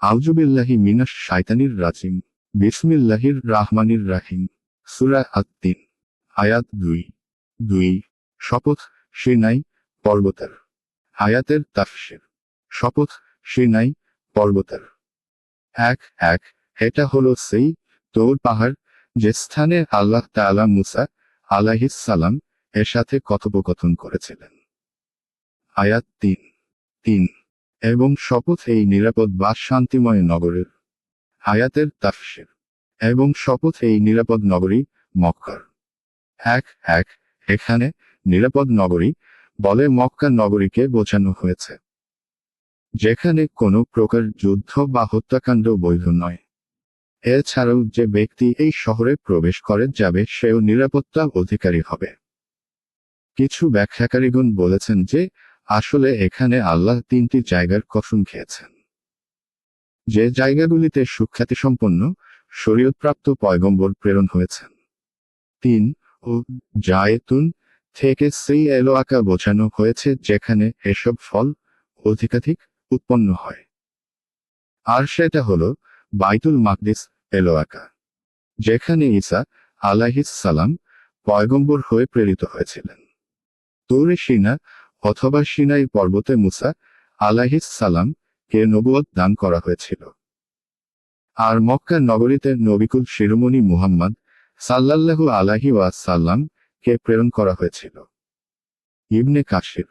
আউজুবিল্লাহি মিনাস শাইতানির রাজিম। বিসমিল্লাহির রাহমানির রাহিম। সুরা আত্মিন আয়াত দুই। দুই, শপথ সিনাই পর্বতার। আয়াতের তাফসির, শপথ সিনাই পর্বতার। এক এক, এটা হলো সেই তোর পাহাড় যে স্থানে আল্লাহ তাআলা মুসা সালাম এর সাথে কথোপকথন করেছিলেন। আয়াত তিন তিন এবং শপথ এই নিরাপদ বা শান্তিময় নগরের আয়াতের তাফসির। এবং শপথ এই নিরাপদ নগরী মক্কার। এক এক, এখানে নিরাপদ নগরী বলে মক্কা নগরীকে বোঝানো হয়েছে। যেখানে কোনো প্রকার যুদ্ধ বা হত্যাকাণ্ড বৈধ নয়। এছাড়াও যে ব্যক্তি এই শহরে প্রবেশ করে যাবে সেও নিরাপত্তা অধিকারী হবে। কিছু ব্যাখ্যাকারীগণ বলেছেন যে আসলে এখানে আল্লাহ তিনটি জায়গার কসম খেয়েছেন। যে জায়গাগুলিতে সুখ্যাতিসম্পন্ন, শরীয়তপ্রাপ্ত পয়গম্বর প্রেরণ হয়েছেন। তিন, ও জায়েতুন থেকে সেই এলোয়াকা বোঝানো হয়েছে যেখানে এসব ফল অধিকাধিক উৎপন্ন হয়। আর সেটা হল বাইতুল মাকদিস এলোয়াকা যেখানে ঈসা আলাহিস সালাম পয়গম্বর হয়ে প্রেরিত হয়েছিলেন। তৌরে সিনা অথবা সিনাই পর্বতে মুসা আলাহিস সালাম কে নবুয়ত দান করা হয়েছিল। আর মক্কা নগরীতে নবিকুল শিরোমণি মুহাম্মদ সাল্লাল্লাহু আলাহি ওয়াসাল্লাম কে প্রেরণ করা হয়েছিল। ইবনে কাশির